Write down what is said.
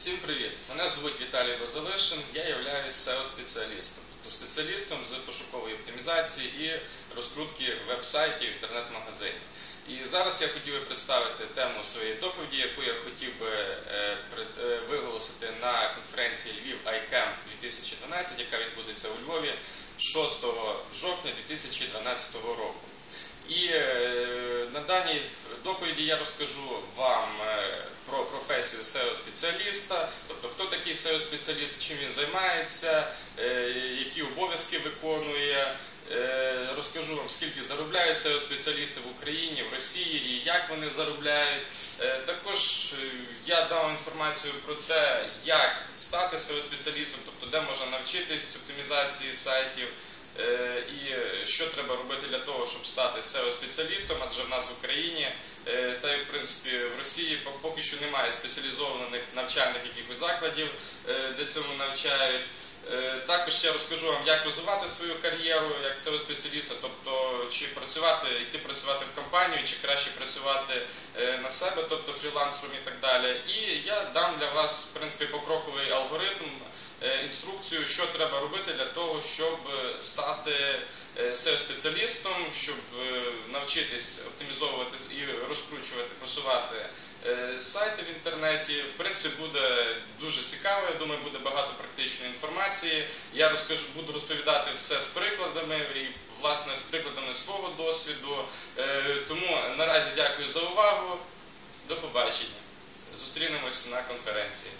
Всім привіт! Мене звуть Віталій Базалишин, я являюсь SEO-спеціалістом, тобто спеціалістом з пошукової оптимізації і розкрутки веб-сайтів інтернет-магазинів. І зараз я хотів би представити тему своєї доповіді, яку я хотів би е, е, виголосити на конференції Львів iCamp 2012, яка відбудеться у Львові 6 жовтня 2012 року. І е, на даній доповіді я розкажу вам про професію SEO-спеціаліста, тобто хто такий SEO-спеціаліст, чим він займається, е, які обов'язки виконує. Е, Розкажу вам, скільки заробляють SEO-спеціалісти в Україні, в Росії і як вони заробляють. Е, Також я дам інформацію про те, як стати SEO-спеціалістом, тобто де можна навчитись оптимізації сайтів. І що треба робити для того, щоб стати SEO-спеціалістом, адже в нас в Україні, та й принципі в Росії по- поки що немає спеціалізованих навчальних якихось закладів, е, де цьому навчають. Е, Також я розкажу вам, як розвивати свою кар'єру як SEO-спеціаліста, тобто чи працювати, йти працювати в компанію, чи краще працювати е, на себе, тобто фрілансером і так далі. І я дам для вас в принципі покроковий алгоритм інструкцію, що треба робити для того, щоб е, стати е, SEO-спеціалістом, щоб е, навчитись оптимізовувати і розкручувати, просувати е, сайти в інтернеті. В принципі, буде дуже цікаво. Я думаю, буде багато практичної інформації. Я розкажу, буду розповідати все з прикладами і власне з прикладами свого досвіду. Е, Тому наразі дякую за увагу. До побачення. Зустрінемось на конференції.